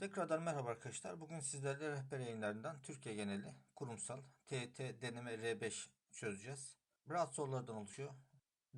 Tekrardan merhaba arkadaşlar. Bugün sizlerle rehber yayınlarından Türkiye geneli kurumsal TET deneme R5 çözeceğiz. Rahat sorulardan oluşuyor.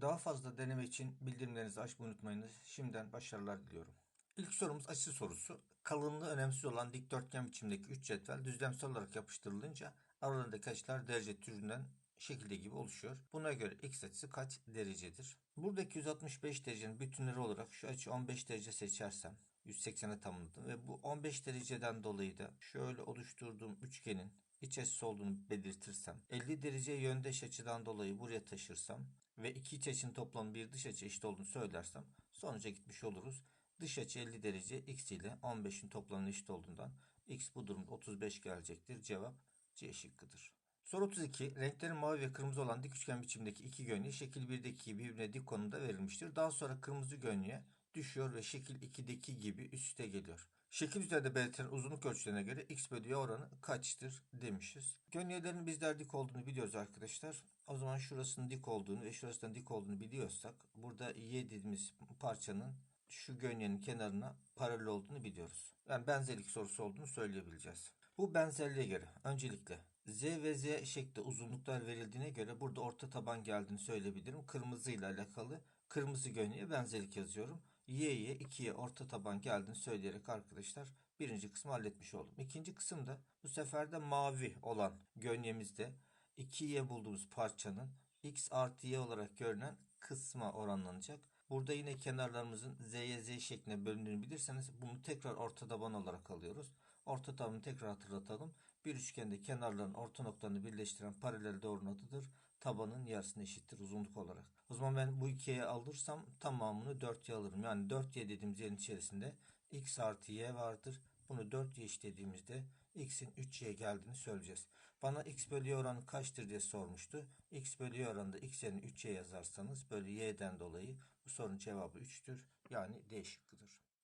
Daha fazla deneme için bildirimlerinizi açmayı unutmayınız. Şimdiden başarılar diliyorum. İlk sorumuz açı sorusu. Kalınlığı önemsiz olan dikdörtgen biçimdeki 3 cetvel düzlemsel olarak yapıştırılınca aralarındaki açılar derece türünden şekilde gibi oluşuyor. Buna göre x açısı kaç derecedir? Buradaki 165 derecenin bütünleri olarak şu açı 15 derece seçersem 180'e tamamladım ve bu 15 dereceden dolayı da şöyle oluşturduğum üçgenin iç açısı olduğunu belirtirsem 50 derece yöndeş açıdan dolayı buraya taşırsam ve iki iç açının toplamı bir dış açı eşit olduğunu söylersem sonuca gitmiş oluruz. Dış açı 50 derece x ile 15'in toplamının eşit olduğundan x bu durumda 35 gelecektir. Cevap C şıkkıdır. Soru 32. Renklerin mavi ve kırmızı olan dik üçgen biçimdeki iki gönye şekil 1'deki gibi birbirine dik konumda verilmiştir. Daha sonra kırmızı gönye düşüyor ve şekil 2'deki gibi üste geliyor. Şekil üzerinde belirtilen uzunluk ölçülerine göre x bölü y oranı kaçtır demişiz. Gönyelerin bizler dik olduğunu biliyoruz arkadaşlar. O zaman şurasının dik olduğunu ve şurasının dik olduğunu biliyorsak burada y dediğimiz parçanın şu gönyenin kenarına paralel olduğunu biliyoruz. Yani benzerlik sorusu olduğunu söyleyebileceğiz. Bu benzerliğe göre öncelikle Z ve Z şekli uzunluklar verildiğine göre burada orta taban geldiğini söyleyebilirim. Kırmızı ile alakalı kırmızı gönyeye benzerlik yazıyorum. Y'ye 2'ye orta taban geldiğini söyleyerek arkadaşlar birinci kısmı halletmiş oldum. İkinci kısımda bu sefer de mavi olan gönyemizde 2Y bulduğumuz parçanın x artı y olarak görünen kısma oranlanacak. Burada yine kenarlarımızın z'ye z şeklinde bölündüğünü bilirseniz bunu tekrar orta taban olarak alıyoruz. Orta tabanı tekrar hatırlatalım. Bir üçgende kenarların orta noktalarını birleştiren paralel doğrunun. Tabanın yarısına eşittir uzunluk olarak. O zaman ben bu ikiye alırsam tamamını 4'ye alırım. Yani 4y dediğimiz yerin içerisinde x artı y vardır. Bunu 4y eşitlediğimizde x'in 3y'ye geldiğini söyleyeceğiz. Bana x bölü y oranı kaçtır diye sormuştu. x bölü y oranında x yerine 3y yazarsanız bölü y'den dolayı bu sorunun cevabı 3'tür. Yani D şıkkıdır.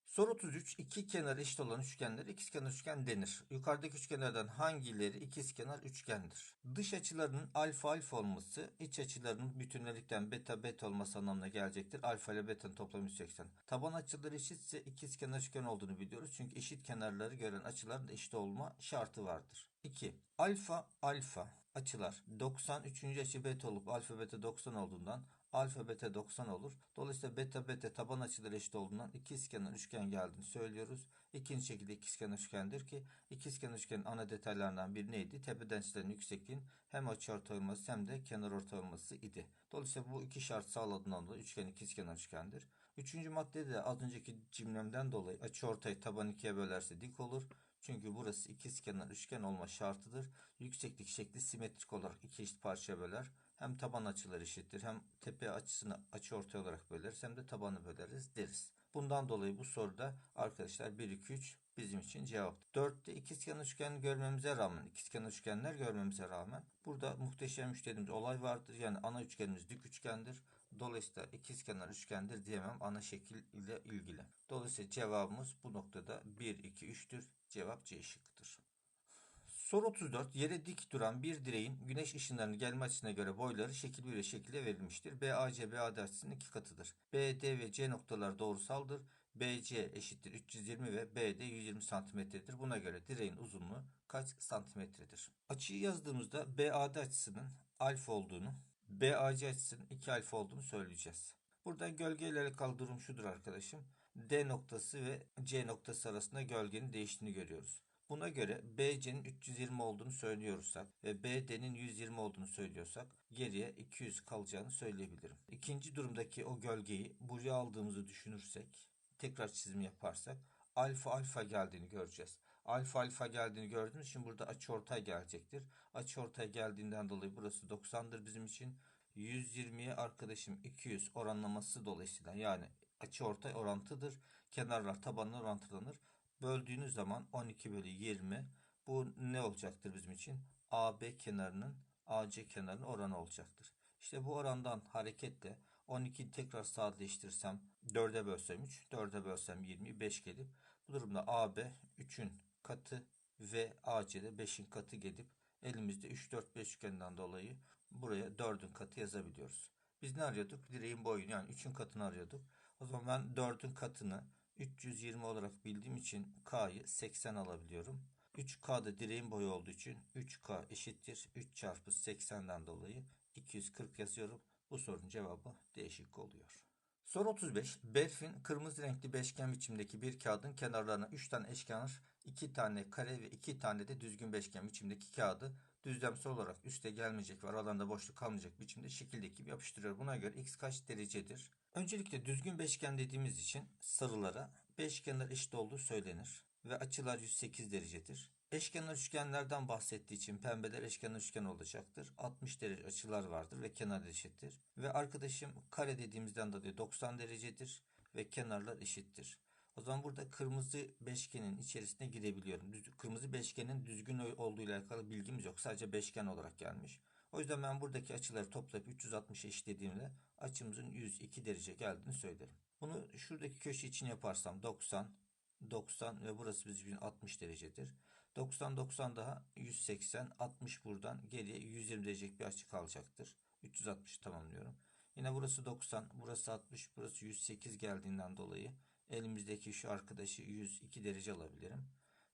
Soru 33. İki kenar eşit olan üçgenlere ikizkenar üçgen denir. Yukarıdaki üçgenlerden hangileri ikizkenar üçgendir? Dış açılarının alfa alfa olması iç açılarının bütünlelikten beta beta olması anlamına gelecektir. Alfa ile beta'nın toplamı 180. Taban açıları eşitse ikizkenar üçgen olduğunu biliyoruz. Çünkü eşit kenarları gören açıların da eşit olma şartı vardır. 2. Alfa alfa açılar 90 3. açı beta olup alfa beta 90 olduğundan alfa beta 90 olur. Dolayısıyla beta beta taban açıları eşit olduğundan ikizkenar üçgen geldiğini söylüyoruz. İkinci şekilde ikizkenar üçgendir ki ikizkenar üçgenin ana detaylarından biri neydi? Tepeden çizilen yüksekliğin hem açı ortalaması hem de kenar ortalaması idi. Dolayısıyla bu iki şart sağladığından dolayı üçgen ikizkenar üçgendir. Üçüncü maddede de az önceki cümlemden dolayı açı ortayı taban ikiye bölerse dik olur. Çünkü burası ikizkenar üçgen olma şartıdır. Yükseklik şekli simetrik olarak iki eşit parçaya böler. Hem taban açıları eşittir hem tepe açısını açı ortay olarak böleriz hem de tabanı böleriz deriz. Bundan dolayı bu soruda arkadaşlar 1 2 3 bizim için cevap. 4'te ikizkenar üçgen görmemize rağmen ikizkenar üçgenler görmemize rağmen burada muhteşem üç dediğimiz olay vardır. Yani ana üçgenimiz dik üçgendir. Dolayısıyla ikizkenar üçgendir diyemem ana şekil ile ilgili. Dolayısıyla cevabımız bu noktada 1 2 3'tür. Cevap C şıkkıdır. Soru 34. Yere dik duran bir direğin güneş ışınlarının gelme açısına göre boyları şekil 1 şekilde verilmiştir. BAC BAD açısının iki katıdır. BD ve C noktalar doğrusaldır. BC eşittir 320 ve BD 120 santimetredir. Buna göre direğin uzunluğu kaç santimetredir? Açıyı yazdığımızda BAD açısının alfa olduğunu, BAC açısının 2 alfa olduğunu söyleyeceğiz. Burada gölgeyle alakalı durum şudur arkadaşım. D noktası ve C noktası arasında gölgenin değiştiğini görüyoruz. Buna göre BC'nin 320 olduğunu söylüyorsak ve BD'nin 120 olduğunu söylüyorsak geriye 200 kalacağını söyleyebilirim. İkinci durumdaki o gölgeyi buraya aldığımızı düşünürsek tekrar çizim yaparsak alfa alfa geldiğini göreceğiz. Alfa alfa geldiğini gördüğümüz için burada açıortay gelecektir. Açıortay geldiğinden dolayı burası 90'dır bizim için. 120'ye arkadaşım 200 oranlaması dolayısıyla yani açıortay orantıdır. Kenarlar tabanla orantılanır. Böldüğünüz zaman 12 bölü 20 bu ne olacaktır bizim için? AB kenarının AC kenarının oranı olacaktır. İşte bu orandan hareketle 12'yi tekrar sadeleştirsem 4'e bölsem 3, 4'e bölsem 20, 5 gelip bu durumda AB 3'ün katı ve AC de 5'in katı gelip elimizde 3, 4, 5 üçgeninden dolayı buraya 4'ün katı yazabiliyoruz. Biz ne arıyorduk? Direğin boyunu yani 3'ün katını arıyorduk. O zaman ben 4'ün katını 320 olarak bildiğim için K'yı 80 alabiliyorum. 3K da direğin boyu olduğu için 3K eşittir 3 çarpı 80'den dolayı 240 yazıyorum. Bu sorunun cevabı değişik oluyor. Soru 35. Berfin kırmızı renkli beşgen biçimdeki bir kağıdın kenarlarına 3 tane eşkenar, 2 tane kare ve 2 tane de düzgün beşgen biçimdeki kağıdı düzlemsel olarak üste gelmeyecek ve aralarında boşluk kalmayacak biçimde şekildeki gibi yapıştırıyor. Buna göre x kaç derecedir? Öncelikle düzgün beşgen dediğimiz için sarılara beşgenler eşit olduğu söylenir ve açılar 108 derecedir. Eşkenar üçgenlerden bahsettiği için pembeler eşkenar üçgen olacaktır. 60 derece açılar vardır ve kenar eşittir. Ve arkadaşım kare dediğimizden dolayı 90 derecedir ve kenarlar eşittir. O zaman burada kırmızı beşgenin içerisine girebiliyorum. Düz, kırmızı beşgenin düzgün olduğu ile alakalı bilgimiz yok. Sadece beşgen olarak gelmiş. O yüzden ben buradaki açıları toplayıp 360 eşitlediğimde açımızın 102 derece geldiğini söylerim. Bunu şuradaki köşe için yaparsam 90, 90 ve burası bizim için 60 derecedir. 90 90 daha 180 60 buradan geriye 120 derecelik bir açı kalacaktır. 360 tamamlıyorum. Yine burası 90 burası 60 burası 108 geldiğinden dolayı elimizdeki şu arkadaşı 102 derece alabilirim.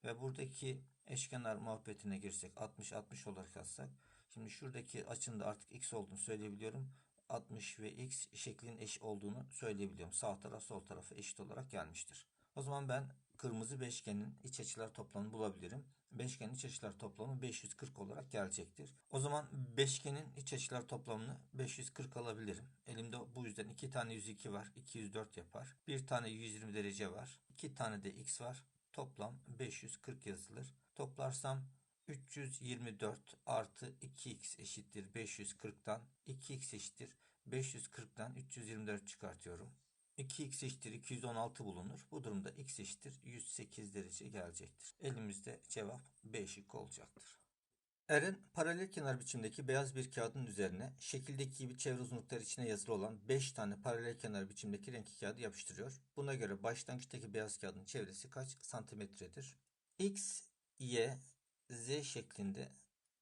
Ve buradaki eşkenar muhabbetine girsek 60 60 olarak alsak şimdi şuradaki açının da artık x olduğunu söyleyebiliyorum. 60 ve x şeklin eş olduğunu söyleyebiliyorum. Sağ taraf sol tarafı eşit olarak gelmiştir. O zaman ben kırmızı beşgenin iç açılar toplamını bulabilirim. Beşgenin iç açılar toplamı 540 olarak gelecektir. O zaman beşgenin iç açılar toplamını 540 alabilirim. Elimde bu yüzden iki tane 102 var. 204 yapar. Bir tane 120 derece var. iki tane de x var. Toplam 540 yazılır. Toplarsam 324 artı 2x eşittir 540'tan 2x eşittir 540'tan 324 çıkartıyorum. 2x eşittir 216 bulunur. Bu durumda x eşittir 108 derece gelecektir. Elimizde cevap B şıkkı olacaktır. Eren paralel kenar biçimdeki beyaz bir kağıdın üzerine şekildeki gibi çevre uzunlukları içine yazılı olan 5 tane paralel kenar biçimdeki renkli kağıdı yapıştırıyor. Buna göre başlangıçtaki beyaz kağıdın çevresi kaç santimetredir? X, Y, Z şeklinde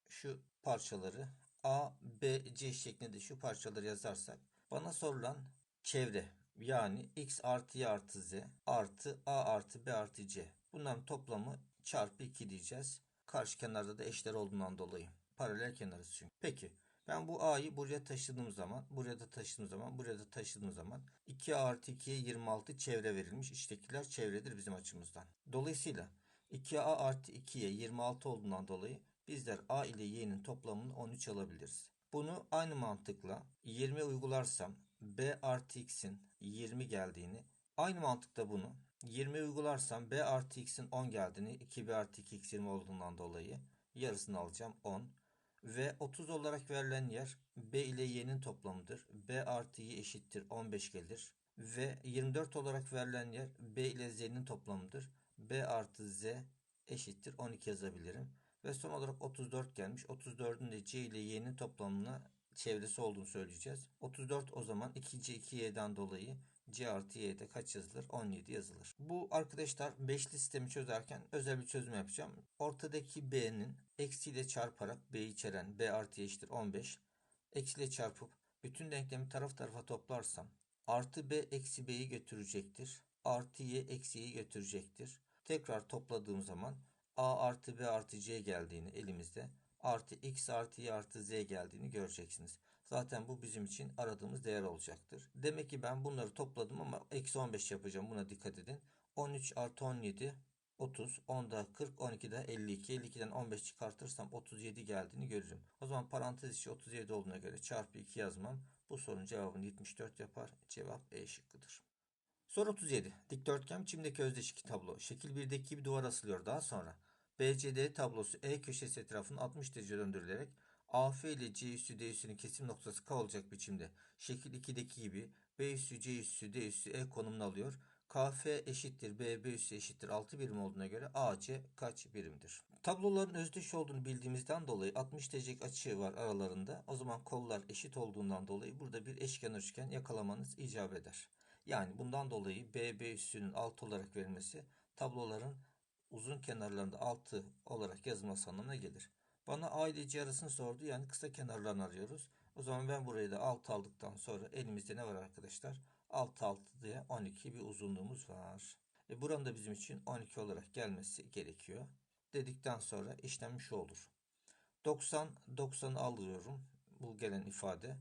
şu parçaları A, B, C şeklinde şu parçaları yazarsak bana sorulan çevre yani x artı y artı z artı a artı b artı c. Bunların toplamı çarpı 2 diyeceğiz. Karşı kenarda da eşler olduğundan dolayı. Paralel kenarız çünkü. Peki ben bu a'yı buraya taşıdığım zaman, buraya da taşıdığım zaman, buraya da taşıdığım zaman 2 artı 2'ye 26 çevre verilmiş. İçtekiler çevredir bizim açımızdan. Dolayısıyla 2a artı 2'ye 26 olduğundan dolayı bizler a ile y'nin toplamını 13 alabiliriz. Bunu aynı mantıkla 20 uygularsam b artı x'in 20 geldiğini aynı mantıkta bunu 20 uygularsam b artı x'in 10 geldiğini 2b artı 2x 20 olduğundan dolayı yarısını alacağım 10 ve 30 olarak verilen yer b ile y'nin toplamıdır. b artı y eşittir 15 gelir ve 24 olarak verilen yer b ile z'nin toplamıdır. b artı z eşittir 12 yazabilirim. Ve son olarak 34 gelmiş. 34'ün de c ile y'nin toplamına çevresi olduğunu söyleyeceğiz. 34 o zaman 2c 2y'den dolayı c artı y'de kaç yazılır? 17 yazılır. Bu arkadaşlar beşli sistemi çözerken özel bir çözüm yapacağım. Ortadaki b'nin eksiyle çarparak b içeren b artı y eşittir 15. Eksiyle çarpıp bütün denklemi taraf tarafa toplarsam artı b eksi b'yi götürecektir. Artı y eksi y'yi götürecektir. Tekrar topladığım zaman a artı b artı c geldiğini elimizde artı x artı y artı z geldiğini göreceksiniz. Zaten bu bizim için aradığımız değer olacaktır. Demek ki ben bunları topladım ama eksi 15 yapacağım. Buna dikkat edin. 13 artı 17 30, 10'da 40, 12'de 52. 52'den 15 çıkartırsam 37 geldiğini görürüm. O zaman parantez içi 37 olduğuna göre çarpı 2 yazmam. Bu sorunun cevabını 74 yapar. Cevap E şıkkıdır. Soru 37. Dikdörtgen biçimdeki özdeşik tablo. Şekil 1'deki gibi duvar asılıyor. Daha sonra BCD tablosu E köşesi etrafında 60 derece döndürülerek AF ile C üssü D üssünün kesim noktası K olacak biçimde şekil 2'deki gibi B üssü C üssü D üssü E konumunu alıyor. KF eşittir B, B üssü eşittir 6 birim olduğuna göre AC kaç birimdir? Tabloların özdeş olduğunu bildiğimizden dolayı 60 derecelik açı var aralarında. O zaman kollar eşit olduğundan dolayı burada bir eşkenar üçgen yakalamanız icap eder. Yani bundan dolayı B, B üssünün 6 olarak verilmesi tabloların uzun kenarlarında 6 olarak yazılması anlamına gelir. Bana A ile sordu. Yani kısa kenarlarını arıyoruz. O zaman ben burayı da 6 aldıktan sonra elimizde ne var arkadaşlar? 6 6 diye 12 bir uzunluğumuz var. E buranın da bizim için 12 olarak gelmesi gerekiyor. Dedikten sonra işlem şu olur. 90 90'ı alıyorum. Bu gelen ifade.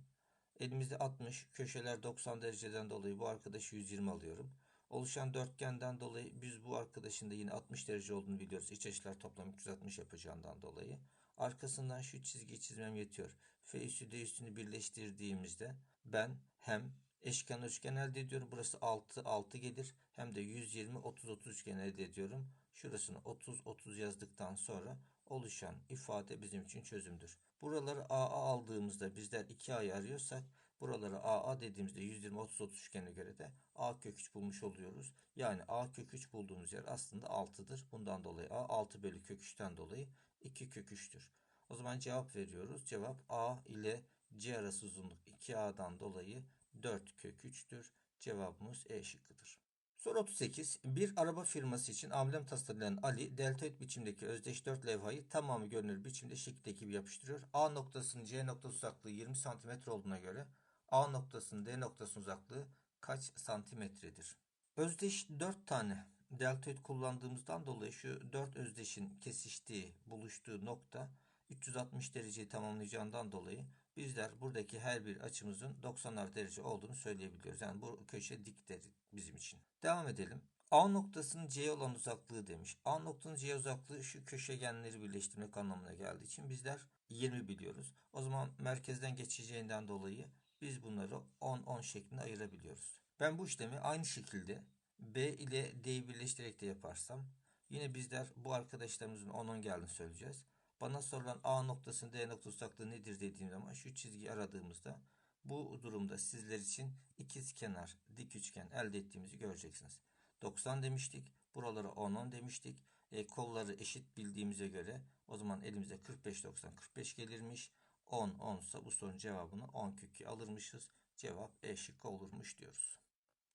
Elimizde 60 köşeler 90 dereceden dolayı bu arkadaşı 120 alıyorum. Oluşan dörtgenden dolayı biz bu arkadaşın da yine 60 derece olduğunu biliyoruz. İç açılar toplam 360 yapacağından dolayı. Arkasından şu çizgiyi çizmem yetiyor. F üssü D üstünü birleştirdiğimizde ben hem eşkenar üçgen elde ediyorum. Burası 6 6 gelir. Hem de 120 30 30 üçgen elde ediyorum. Şurasını 30 30 yazdıktan sonra oluşan ifade bizim için çözümdür. Buraları AA aldığımızda bizler 2A'yı arıyorsak buraları AA dediğimizde 120 30 30 üçgene göre de A kök 3 bulmuş oluyoruz. Yani A kök 3 bulduğumuz yer aslında 6'dır. Bundan dolayı A 6 bölü kök 3'ten dolayı 2 kök 3'tür. O zaman cevap veriyoruz. Cevap A ile C arası uzunluk 2A'dan dolayı 4 kök 3'tür. Cevabımız E şıkkıdır. Soru 38. Bir araba firması için amblem tasarlayan Ali, deltoid biçimdeki özdeş 4 levhayı tamamı görünür biçimde şekildeki gibi yapıştırıyor. A noktasının C noktası uzaklığı 20 cm olduğuna göre A noktasının D noktasının uzaklığı kaç santimetredir? Özdeş 4 tane deltoid kullandığımızdan dolayı şu 4 özdeşin kesiştiği, buluştuğu nokta 360 dereceyi tamamlayacağından dolayı bizler buradaki her bir açımızın 90'lar derece olduğunu söyleyebiliyoruz. Yani bu köşe diktir bizim için. Devam edelim. A noktasının C olan uzaklığı demiş. A noktanın C uzaklığı şu köşegenleri birleştirmek anlamına geldiği için bizler 20 biliyoruz. O zaman merkezden geçeceğinden dolayı biz bunları 10-10 şeklinde ayırabiliyoruz. Ben bu işlemi aynı şekilde B ile D'yi birleştirerek de yaparsam yine bizler bu arkadaşlarımızın 10-10 geldiğini söyleyeceğiz. Bana sorulan A noktasının D noktası uzaklığı nedir dediğim zaman şu çizgiyi aradığımızda bu durumda sizler için ikiz kenar dik üçgen elde ettiğimizi göreceksiniz. 90 demiştik. Buralara 10-10 demiştik. E, kolları eşit bildiğimize göre o zaman elimize 45-90 45 gelirmiş. 10 10 ise bu sorunun cevabını 10 kökü alırmışız. Cevap E şıkkı olurmuş diyoruz.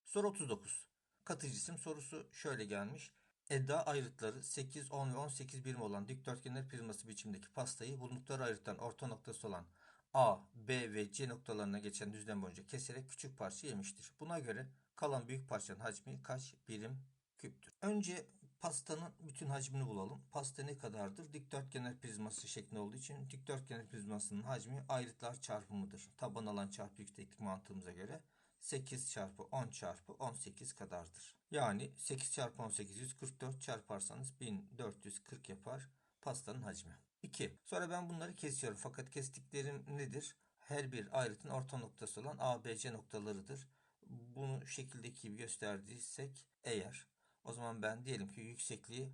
Soru 39. Katı cisim sorusu şöyle gelmiş. Eda ayrıtları 8, 10 ve 18 birim olan dikdörtgenler prizması biçimdeki pastayı bulundukları ayrıttan orta noktası olan A, B ve C noktalarına geçen düzlem boyunca keserek küçük parça yemiştir. Buna göre kalan büyük parçanın hacmi kaç birim küptür? Önce pastanın bütün hacmini bulalım. Pasta ne kadardır? Dikdörtgenler prizması şeklinde olduğu için dikdörtgenler prizmasının hacmi ayrıtlar çarpımıdır. Taban alan çarpı yükseklik mantığımıza göre 8 çarpı 10 çarpı 18 kadardır. Yani 8 çarpı 18 144 çarparsanız 1440 yapar pastanın hacmi. 2. Sonra ben bunları kesiyorum. Fakat kestiklerim nedir? Her bir ayrıtın orta noktası olan ABC noktalarıdır. Bunu şekildeki gibi gösterdiysek eğer o zaman ben diyelim ki yüksekliği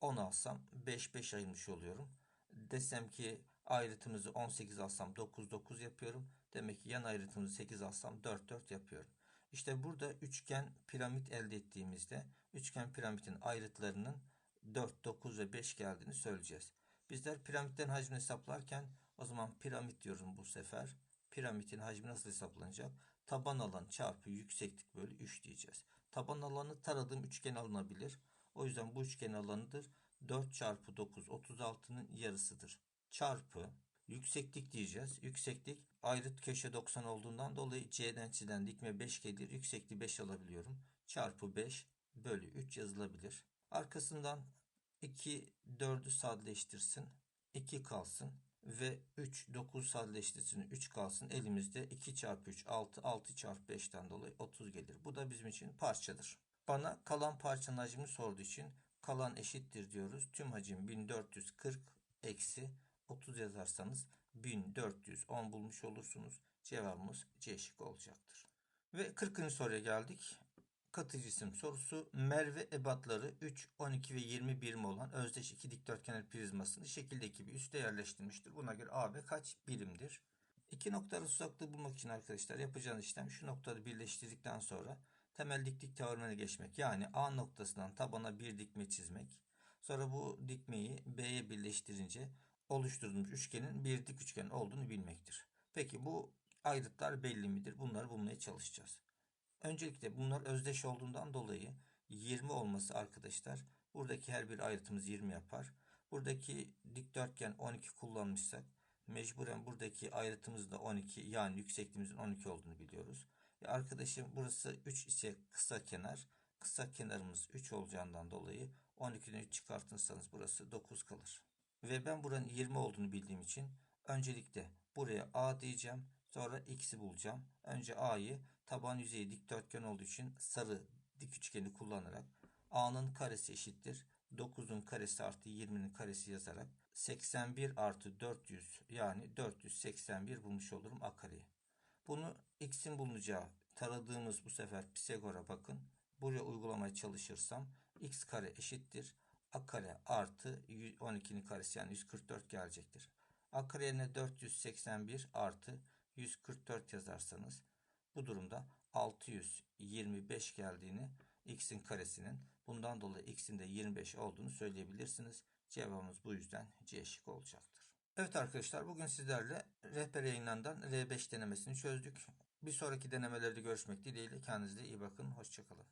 10 alsam 5 5 ayırmış oluyorum. Desem ki ayrıtımızı 18 alsam 9 9 yapıyorum. Demek ki yan ayrıtımızı 8 alsam 4 4 yapıyorum. İşte burada üçgen piramit elde ettiğimizde üçgen piramidin ayrıtlarının 4, 9 ve 5 geldiğini söyleyeceğiz. Bizler piramitten hacmini hesaplarken o zaman piramit diyorum bu sefer. Piramidin hacmi nasıl hesaplanacak? Taban alan çarpı yükseklik bölü 3 diyeceğiz. Taban alanı taradığım üçgen alınabilir. O yüzden bu üçgen alanıdır. 4 çarpı 9 36'nın yarısıdır. Çarpı yükseklik diyeceğiz. Yükseklik ayrıt köşe 90 olduğundan dolayı C'den çizilen dikme 5 gelir. Yüksekliği 5 alabiliyorum. Çarpı 5 bölü 3 yazılabilir. Arkasından 2 4'ü sadeleştirsin. 2 kalsın. Ve 3 9 sadeleştirsin. 3 kalsın. Elimizde 2 çarpı 3 6 6 çarpı 5'ten dolayı 30 gelir. Bu da bizim için parçadır. Bana kalan parçanın hacmini sorduğu için kalan eşittir diyoruz. Tüm hacim 1440 eksi 30 yazarsanız 1410 bulmuş olursunuz. Cevabımız C şıkkı olacaktır. Ve 40. soruya geldik. Katı cisim sorusu Merve ebatları 3, 12 ve 20 birim olan özdeş iki dikdörtgen prizmasını şekildeki gibi üste yerleştirmiştir. Buna göre AB kaç birimdir? İki noktaları uzaklığı bulmak için arkadaşlar yapacağınız işlem şu noktaları birleştirdikten sonra temel diklik teoremine geçmek. Yani A noktasından tabana bir dikme çizmek. Sonra bu dikmeyi B'ye birleştirince oluşturulmuş üçgenin bir dik üçgen olduğunu bilmektir. Peki bu ayrıtlar belli midir? Bunları bulmaya çalışacağız. Öncelikle bunlar özdeş olduğundan dolayı 20 olması arkadaşlar. Buradaki her bir ayrıtımız 20 yapar. Buradaki dikdörtgen 12 kullanmışsak Mecburen buradaki ayrıtımız da 12 yani yüksekliğimizin 12 olduğunu biliyoruz. E arkadaşım burası 3 ise kısa kenar. Kısa kenarımız 3 olacağından dolayı 12'den 3 çıkartırsanız burası 9 kalır. Ve ben buranın 20 olduğunu bildiğim için öncelikle buraya A diyeceğim. Sonra x'i bulacağım. Önce a'yı taban yüzeyi dikdörtgen olduğu için sarı dik üçgeni kullanarak a'nın karesi eşittir. 9'un karesi artı 20'nin karesi yazarak 81 artı 400 yani 481 bulmuş olurum a kareyi. Bunu x'in bulunacağı taradığımız bu sefer Pisagor'a bakın. Buraya uygulamaya çalışırsam x kare eşittir. a kare artı 12'nin karesi yani 144 gelecektir. a kare yerine 481 artı 144 yazarsanız bu durumda 625 geldiğini x'in karesinin bundan dolayı x'in de 25 olduğunu söyleyebilirsiniz. Cevabımız bu yüzden C şık olacaktır. Evet arkadaşlar bugün sizlerle rehber yayınlarından R5 denemesini çözdük. Bir sonraki denemelerde görüşmek dileğiyle kendinize iyi bakın. Hoşçakalın.